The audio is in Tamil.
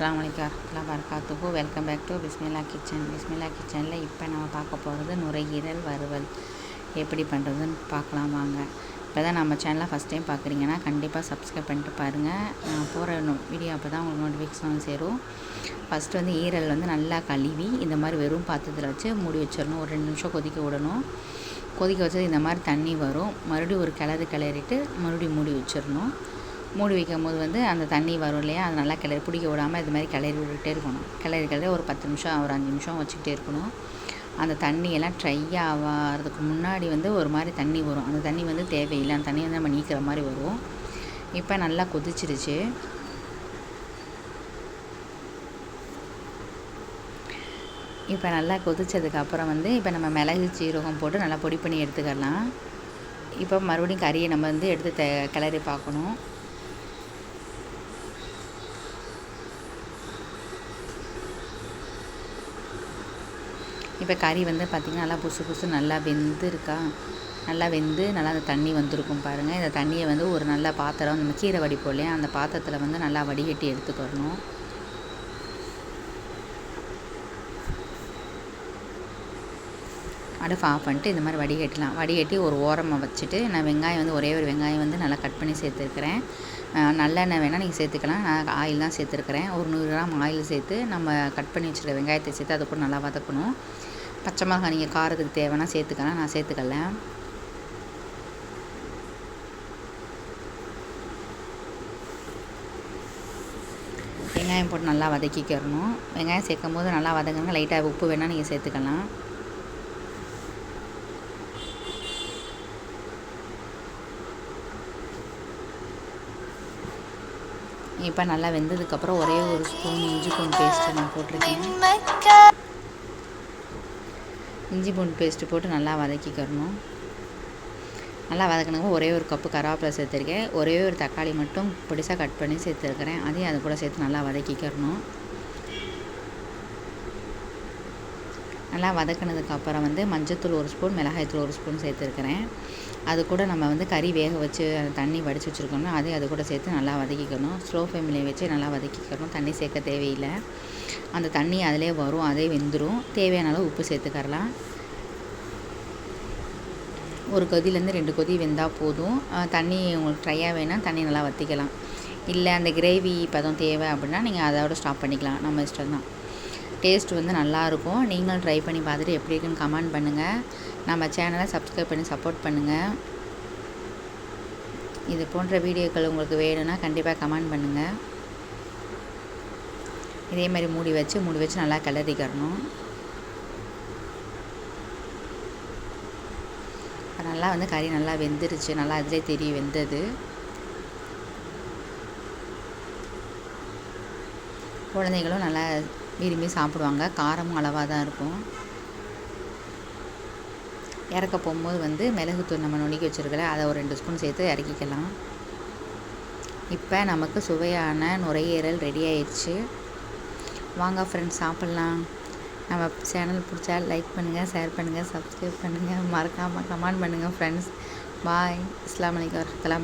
அஸ்லாம் வலைக்கம் வரமத்துல்லா வரகாத்துக்கு welcome back to Bismillah kitchen Bismillah கிச்சனில் இப்போ நம்ம பார்க்க போகிறது நுரையீரல் வறுவல். எப்படி பண்ணுறதுன்னு பார்க்கலாம் வாங்க. இப்போ தான் நம்ம சேனலை ஃபஸ்ட் டைம் பார்க்குறீங்கன்னா கண்டிப்பாக சப்ஸ்கிரைப் பண்ணிட்டு பாருங்கள் நான் போகிற வீடியோ அப்போ தான் உங்களுக்கு நோட்டிஃபிகேஷன் சேரும். ஃபஸ்ட்டு வந்து ஈரல் வந்து நல்லா கழுவி இந்த மாதிரி வெறும் பாத்திரத்தில் வச்சு மூடி வச்சிடணும். ஒரு ரெண்டு நிமிஷம் கொதிக்க விடணும். கொதிக்க வச்சது இந்த மாதிரி தண்ணி வரும். மறுபடியும் ஒரு கிளறு கிளறிட்டு மறுபடியும் மூடி வச்சிடணும். மூடி வைக்கும் போது வந்து அந்த தண்ணி வரும் இல்லையா? அது நல்லா கிளறி பிடிக்க விடாமல் இது மாதிரி கிளறி விட்டுட்டே இருக்கணும். கிளறி கிளறி ஒரு பத்து நிமிஷம் ஒரு அஞ்சு நிமிஷம் வச்சுக்கிட்டே இருக்கணும். அந்த தண்ணியெல்லாம் ட்ரை ஆகிறதுக்கு முன்னாடி வந்து ஒரு மாதிரி தண்ணி வரும். அந்த தண்ணி வந்து தேவையில்லை. அந்த தண்ணி வந்து நம்ம நீக்கிற மாதிரி வரும். இப்போ நல்லா கொதிச்சிருச்சு. இப்போ நல்லா கொதித்ததுக்கப்புறம் வந்து இப்போ நம்ம மிளகு சீரகம் போட்டு நல்லா பொடி பண்ணி எடுத்துக்கலாம் இப்போ மறுபடியும் கறியை நம்ம வந்து எடுத்து த கிளறி பார்க்கணும். இப்போ கறி வந்து பார்த்திங்கன்னா நல்லா புசு புசு நல்லா வெந்து இருக்கா நல்லா வெந்து நல்லா அந்த தண்ணி வந்திருக்கும் பாருங்கள் இந்த தண்ணியை வந்து ஒரு நல்ல பாத்திரம் நம்ம கீரை வடிப்போம் இல்லையா? அந்த பாத்திரத்தில் வந்து நல்லா வடிகட்டி எடுத்துக்கணும் அடுப்பு ஆஃப் பண்ணிட்டு இந்த மாதிரி வடிகட்டலாம். வடிகட்டி ஒரு ஓரமாக வச்சுட்டு நான் வெங்காயம் வந்து ஒரே ஒரு வெங்காயம் வந்து நல்லா கட் பண்ணி சேர்த்துருக்குறேன். நல்லெண்ணெய் வேணால் நீங்கள் சேர்த்துக்கலாம். நான் ஆயில் தான் சேர்த்துருக்குறேன். ஒரு நூறு கிராம் ஆயில் சேர்த்து நம்ம கட் பண்ணி வச்சுருக்க வெங்காயத்தை சேர்த்து அதை கூட நல்லா வதக்கணும். பச்சை மிளகாய் நீங்கள் காரத்துக்கு தேவைன்னா சேர்த்துக்கலாம். நான் சேர்த்துக்கல. வெங்காயம் போட்டு நல்லா வதக்கிக்கிறணும். வெங்காயம் சேர்க்கும் போது நல்லா வதங்குங்க லைட்டாக உப்பு வேணால் நீங்கள் சேர்த்துக்கலாம். இப்போ நல்லா வெந்ததுக்கப்புறம் ஒரே ஒரு ஸ்பூன் இஞ்சி பூண்டு பேஸ்ட்டு நான் போட்டிருக்கேன். இஞ்சி பூண்டு பேஸ்ட்டு போட்டு நல்லா வதக்கிக்கிறணும் நல்லா வதக்கணுங்க ஒரே ஒரு கப்பு கருவேப்பிலை சேர்த்துருக்கேன். ஒரே ஒரு தக்காளி மட்டும் பிடிச்சா கட் பண்ணி சேர்த்துருக்கிறேன். அதையும் அது கூட சேர்த்து நல்லா வதக்கிக்கிறணும் நல்லா வதக்கினதுக்கப்புறம் வந்து மஞ்சத்தூள் ஒரு ஸ்பூன் மிளகாய்த்தூள் ஒரு ஸ்பூன் சேர்த்துருக்கிறேன். அது கூட நம்ம வந்து கறி வேக வச்சு தண்ணி வடித்து வச்சுருக்கணும் அதையும் அது கூட சேர்த்து நல்லா வதக்கிக்கணும். ஸ்லோ ஃப்ளேமில் வச்சு நல்லா வதக்கிக்கணும். தண்ணி சேர்க்க தேவையில்லை. அந்த தண்ணி அதிலே வரும் அதே வெந்துடும் தேவையான அளவு உப்பு சேர்த்துக்கரலாம் ஒரு கொதிலேருந்து ரெண்டு கொதி வெந்தால் போதும். தண்ணி உங்களுக்கு ட்ரையாக வேணால் தண்ணி நல்லா வற்றிக்கலாம் இல்லை அந்த கிரேவி பதம் தேவை அப்படின்னா நீங்கள் அதோட ஸ்டாப் பண்ணிக்கலாம். நம்ம இஷ்டம் தான் டேஸ்ட் வந்து நல்லாயிருக்கும் நீங்களும் ட்ரை பண்ணி பார்த்துட்டு எப்படி இருக்குன்னு கமெண்ட் பண்ணுங்கள் நம்ம சேனலை சப்ஸ்கிரைப் பண்ணி சப்போர்ட் பண்ணுங்கள் இது போன்ற வீடியோக்கள் உங்களுக்கு வேணும்னா கண்டிப்பாக கமெண்ட் பண்ணுங்கள் இதே மாதிரி மூடி வச்சு மூடி வச்சு நல்லா கிளறிக்கிறணும் நல்லா வந்து கறி நல்லா வெந்துருச்சு. நல்லா அதிலே தெரியும் வெந்தது. குழந்தைகளும் நல்லா விரும்பி சாப்பிடுவாங்க. காரமும் அளவாக தான் இருக்கும். இறக்க போகும்போது வந்து மிளகுத்தூள் நம்ம நுணுக்கி வச்சுருக்கல அதை ஒரு ரெண்டு ஸ்பூன் சேர்த்து இறக்கிக்கலாம். இப்போ நமக்கு சுவையான நுரையீரல் ரெடி ஆயிடுச்சு. வாங்க ஃப்ரெண்ட்ஸ் சாப்பிட்லாம். நம்ம சேனல் பிடிச்சா லைக் பண்ணுங்கள் ஷேர் பண்ணுங்கள் சப்ஸ்கிரைப் பண்ணுங்கள் மறக்காமல் கமெண்ட் பண்ணுங்கள் ஃப்ரெண்ட்ஸ் பாய் இஸ்லாம் வலைக்கம் வரமத்துல்லா